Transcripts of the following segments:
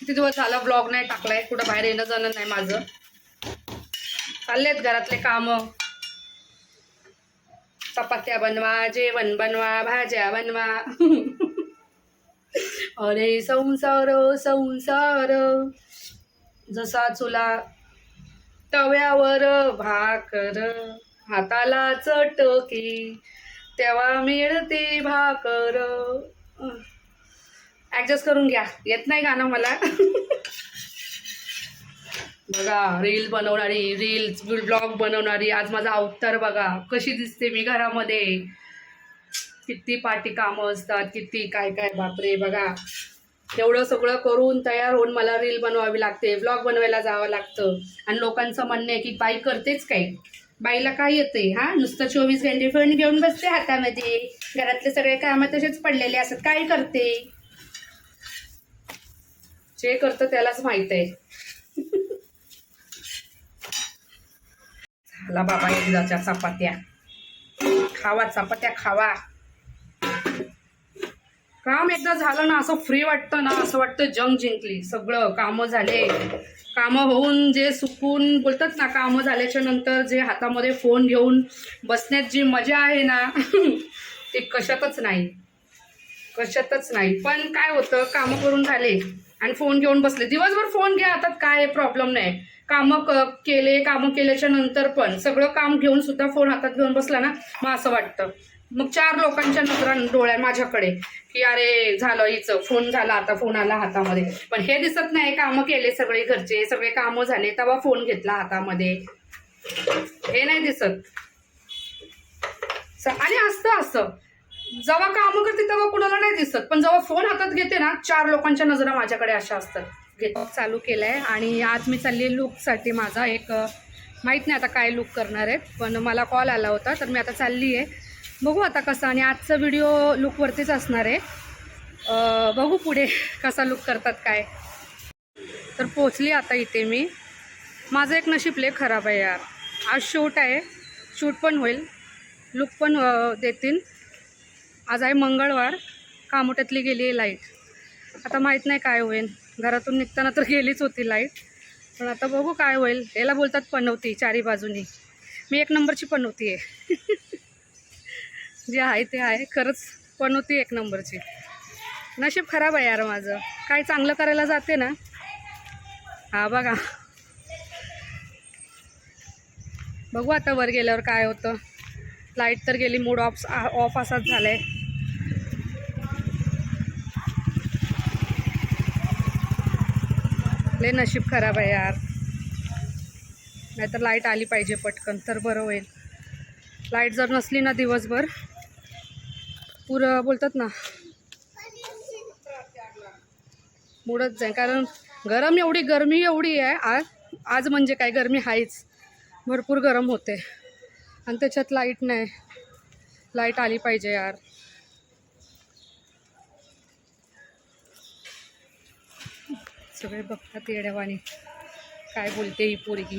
किती दिवस झाला ब्लॉग नाही टाकलाय कुठं बाहेर येणं जाणं नाही माझं. चाललेत घरातले कामं. चपात्या बनवा जेवण बनवा भाज्या बनवा. अरे संसार संसार. जसा चुला तव्यावर भाकर हाताला चटकी तेव्हा मिळते भाकर. ऍडजस्ट करून घ्या. येत नाही गाणं मला. बघा रील बनवणारी रील्स ब्लॉग बनवणारी आज माझा अवतार बघा. कशी दिसते मी घरामध्ये. किती पाठी कामं असतात किती काय काय बापरे बघा. एवढं सगळं करून तयार होऊन मला रील बनवावी लागते ब्लॉग बनवायला जावं लागतं. आणि लोकांचं म्हणणं आहे की बाई करतेच काय? बाईला काय येते हा? नुसतं चोवीस घंटे फोन घेऊन बसते हातामध्ये. घरातले सगळे कामं तसेच पडलेले असतात. काय करते? जे करतं त्यालाच माहीत आहे. झाला बाबा एकदाच्या चपात्या. खावा चपात्या खावा. काम एकदा झालं ना असं फ्री वाटतं ना असं वाटतं जंग जिंकली. सगळं कामं झाले. कामं होऊन जे सुकून बोलतात ना कामं झाल्याच्यानंतर जे हातामध्ये फोन घेऊन बसण्यात जी मजा आहे ना ती कशातच नाही. कशातच नाही. पण काय होतं कामं करून झाले. आणि फोन घेऊन बसले. दिवसभर फोन घ्या हातात काय प्रॉब्लेम नाही. कामं क केले कामं केल्याच्यानंतर पण सगळं काम घेऊन सुद्धा फोन हातात घेऊन बसला ना मग असं वाटतं. मग चार लोकांच्या नजरा डोळ्या माझ्याकडे की अरे झालं हिचं फोन झाला आता फोन आला हातामध्ये. पण हे दिसत नाही कामं केले सगळे घरचे सगळे कामं झाले तेव्हा फोन घेतला हातामध्ये. हे नाही दिसत. आणि असतं असं. जेव्हा कामं करते तेव्हा कुणाला नाही दिसत. पण जेव्हा फोन हातात घेते ना चार लोकांच्या नजरा माझ्याकडे अशा असतात. घेत चालू केलंय आणि आज मी चालली लुकसाठी माझा एक माहीत नाही आता काय लुक करणार आहेत पण मला कॉल आला होता तर मी आता चालली आहे. बघू आता कसं आणि आजचा व्हिडिओ लुकवरतीच असणार आहे. बघू पुढे कसा लुक करतात काय. तर पोचली आता इथे मी. माझं एक नशीब लय खराब आहे यार. आज शूट आहे. शूट पण होईल. लुक पण देतील. आज आहे मंगळवार कामोट्यातली गेली आहे लाइट. आता माहीत नाही काय होईल. घरातून निघताना तर गेलीच होती लाइट. पण आता बघू काय होईल. याला बोलतात पनवती चारी बाजूनी. मी एक नंबरची पनवती आहे. जे आहे ते आहे. खरंच पनवती एक नंबरची. नशीब खराब आहे यार माझं. काय चांगलं करायला जाते ना? हा बघा. बघू आता वर गेल्यावर काय होतं. लाइट तर गेली मूड ऑफ ऑफ असाच झालाय. लय नशीब खराब आहे यार. नाहीतर लाइट आली पाहिजे पटकन तर बरं होईल. लाइट जर नसली ना दिवसभर पुरं बोलतात ना. मूडच जाईल कारण गरम एवढी गरमी एवढी आहे आज आज म्हणजे काय गरमी आहेच भरपूर गरम होते. आणि त्याच्यात लाइट नाही. लाइट आली पाहिजे यार. सगळे बघतात येड्यावाने. काय बोलते ही पोरगी.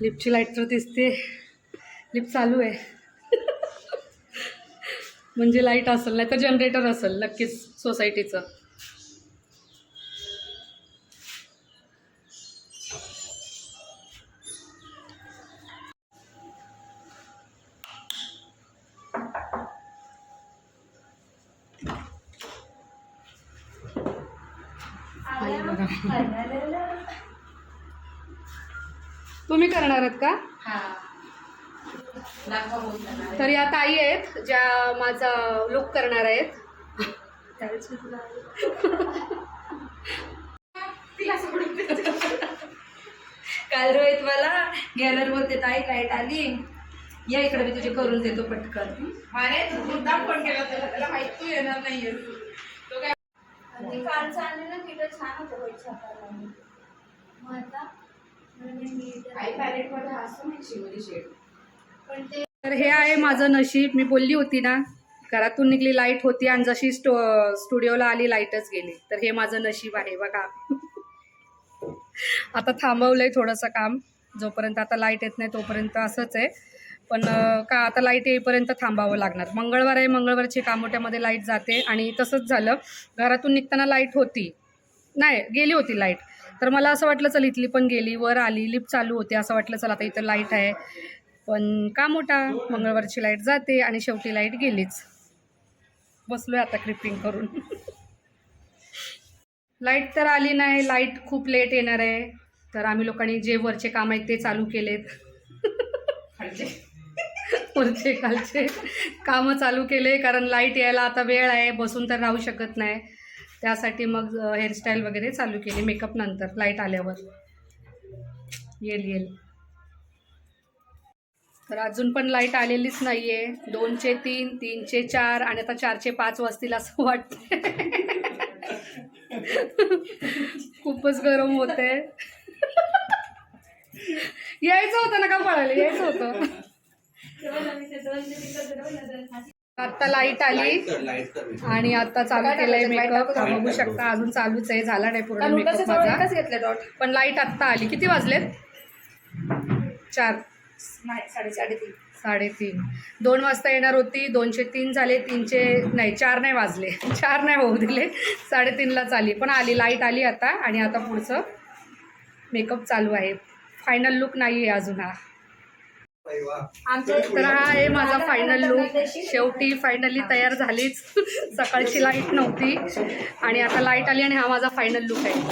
लिपची लाइट तर दिसते. लिप चालू आहे. म्हणजे लाइट असेल नाही तर जनरेटर असेल नक्कीच सोसायटीचं तुम्ही करणार आहात का? तर या ताई आहेत ज्या माझा लुक करणार आहेत. काल रोहित मला गॅलर बोलते ताई लाइट आली. या इकडे मी तुझे करून देतो पटकन. मुद्दाम फोन केला त्याला त्याला माहीत तू येणार नाहीये. तो काय आणि कालचं आणलेलं तिथं छान होतं मग आता म्हणजे मी तर- आई पॅलेटमध्ये असतो ना शिवली शेड पण ते तर हे आहे माझं नशीब. मी बोलली होती ना घरातून निघली लाइट होती आणि जशी स्टो स्टुडिओला आली लाईटच गेली. तर हे माझं नशीब आहे बघा. आता थांबवलंय थोडंसं काम. जोपर्यंत आता लाइट येत नाही तोपर्यंत असंच आहे. पण का आता लाइट येईपर्यंत थांबावं लागणार? मंगळवार आहे मंगळवारची कामोट्यामध्ये लाइट जाते आणि तसंच झालं. घरातून निघताना लाइट होती. नाही गेली होती लाइट. तर मला असं वाटलं चल इथली पण गेली वर आली लिफ्ट चालू होते. असं वाटलं चल आता इथं लाइट आहे. पण का मोठा? मंगळवारची लाइट जाते आणि शेवटी लाइट गेलीच. बसलोय आता क्रिपिंग करून. लाइट तर आली नाही. लाइट खूप लेट येणार आहे. तर आम्ही लोकांनी जे वरचे काम आहेत ते चालू केलेत. पुढचे कालचे कामं चालू केले कारण लाइट यायला आता वेळ आहे बसून तर राहू शकत नाही. त्यासाठी मग हेअरस्टाईल वगैरे चालू केली मेकअप नंतर लाइट आल्यावर. येईल येईल. तर अजून पण लाइट आलेलीच नाही आहे दोनचे तीन तीनचे चार आणि आता चारचे पाच वाजतील असं वाटतं खूपच गरम होते यायचं होतं ना का पळायला? यायचं होतं. आता लाइट आली. आणि आता चालू केलंय मेकअप बघू शकता अजून चालूच आहे. झाला नाही पूर्ण मेकअप माझा. पण लाइट आत्ता आली. किती वाजलेत? चार. साडेतीन साडेतीन. दोन वाजता येणार होती. दोनशे तीन झाले. तीनशे नाही चार नाही वाजले. चार नाही होऊ दिले. साडेतीनलाच आली पण आली. लाइट आली आता. आणि आता पुढचं मेकअप चालू आहे. फायनल लुक नाही आहे अजून हा. तर हा आहे माझा फायनल लुक शेवटी फायनली तयार झालीच. सकाळची लाइट नव्हती. आणि आता लाइट आली आणि हा माझा फायनल लुक आहे.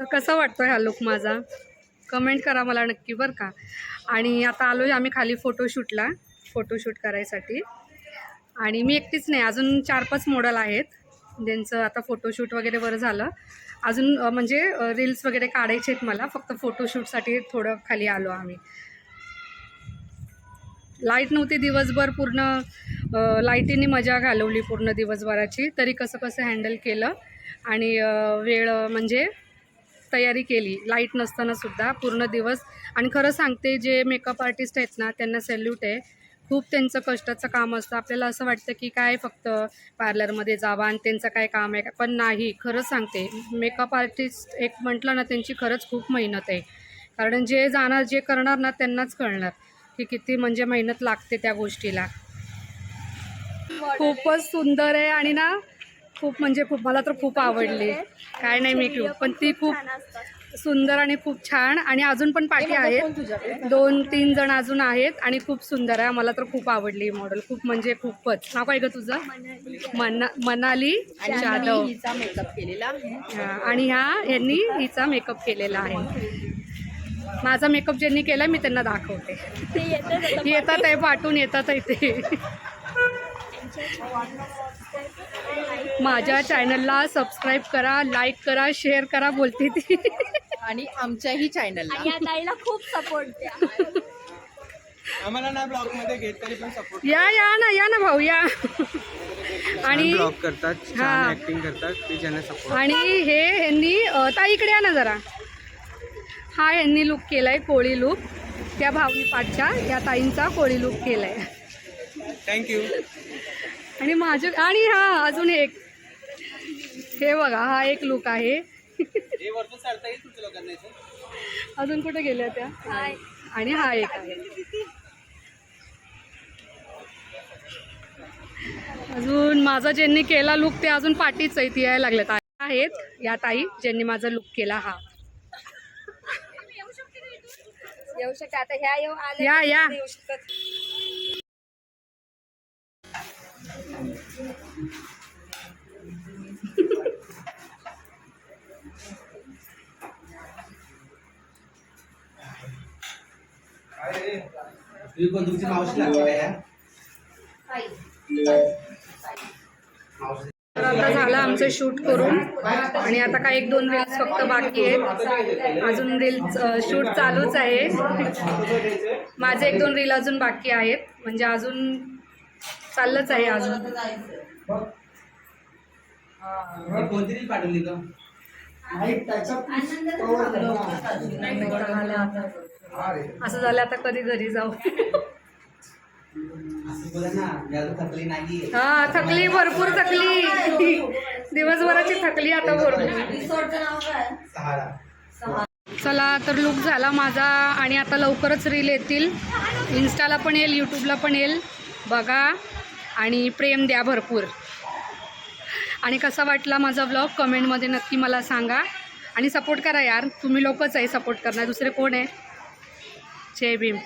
तर कसा वाटतो हा लुक माझा? कमेंट करा मला नक्की बरं का. आणि आता आलो आहे आम्ही खाली फोटोशूटला फोटोशूट करायसाठी. आणि मी एकटीच नाही अजून चार पाच मॉडल आहेत. ज्यांचं आता फोटोशूट वगैरे बरं झालं. अजून म्हणजे रील्स वगैरे काढायचे आहेत मला. फक्त फोटोशूटसाठी थोडं खाली आलो आम्ही. लाइट नव्हती दिवसभर पूर्ण लाईटीने मजा घालवली पूर्ण दिवसभराची. तरी कसं कसं हँडल केलं. आणि वेळ म्हणजे तयारी केली. लाइट नसताना सुद्धा पूर्ण दिवस. आणि खरं सांगते जे मेकअप आर्टिस्ट आहेत ना त्यांना सॅल्यूट आहे. खूप त्यांचं कष्टाचं काम असतं. आपल्याला असं वाटतं की काय फक्त पार्लरमध्ये जावा आणि त्यांचं काय काम आहे? पण नाही. खरंच सांगते मेकअप आर्टिस्ट एक म्हटलं ना त्यांची खरंच खूप मेहनत आहे. कारण जे जाणार जे करणार ना त्यांनाच कळणार की किती म्हणजे मेहनत लागते त्या गोष्टीला. खूपच सुंदर आहे आणि ना खूप म्हणजे खूप मला तर खूप आवडली. काय नाही मी क्यू पण ती खूप सुंदर आणि खूप छान आणि अजून पण पाठी आहेत. दोन तीन जण अजून आहेत आणि खूप सुंदर आहे. मला तर खूप आवडली मॉडेल खूप म्हणजे खूपच. नाव काय ग तुझं? मना मनाली जाधव. हा, आणि ह्या यांनी हिचा मेकअप केलेला आहे. माझा मेकअप ज्यांनी केला मी त्यांना दाखवते. येतात आहे पाठवून येतात आहे ते. माझ्या चॅनलला सबस्क्राईब करा लाईक करा शेअर करा बोलते ती. आणि आमच्याही चॅनलला या ताईला खूप सपोर्ट द्या. आम्हाला ना ब्लॉगमध्ये घेत तरी पण सपोर्ट या या ना या ना भाऊ या. आणि ब्लॉग करतात हा. छान ऍक्टिंग करतात ते ज्यांना सपोर्ट आणि हे ह्यांनी अ, ताई इकडे या ना जरा. हा ह्यांनी लुक केलाय कोळी लुक त्या भावनी पाठच्या या ताईंचा कोळी लुक केलाय. थँक्यू आणि माझे आणि हा अजून एक. हे बघा हा एक लुक आहे. हे? अजून कुठे गेल्या त्या? आणि हा एक आहे. अजून माझा ज्यांनी केला लुक ते अजून पाठीच आहे ती यायला लागल्यात आहेत या ताई ज्यांनी माझा लुक केला हा. येऊ शकते आता ह्या येऊ आले या या. तुमची मावशी लागते आता झालं आमचं शूट करून आणि आता काय एक दोन रील्स फक्त बाकी आहेत. अजून रील्स शूट चालूच आहे. माझे एक दोन रील अजून बाकी आहेत. म्हणजे अजून चाललंच आहे अजून. पाठवली का? असं झालं आता कधी घरी जाऊ? हा थकली भरपूर थकली. दिवसभराची थकली आता भरपूर. रिसॉर्टचं नाव काय? सहारा. चला तर लुक झाला माझा आणि आता लवकरच रील येतील. इन्स्टाला पण येईल यूट्यूबला पण येईल. बघा. आणि प्रेम द्या भरपूर. आणि कसा वाटला माझा ब्लॉग कमेंटमध्ये नक्की मला सांगा. आणि सपोर्ट करा यार. तुम्ही लोकच आहे सपोर्ट करणार. दुसरे कोण आहे? जय भीम.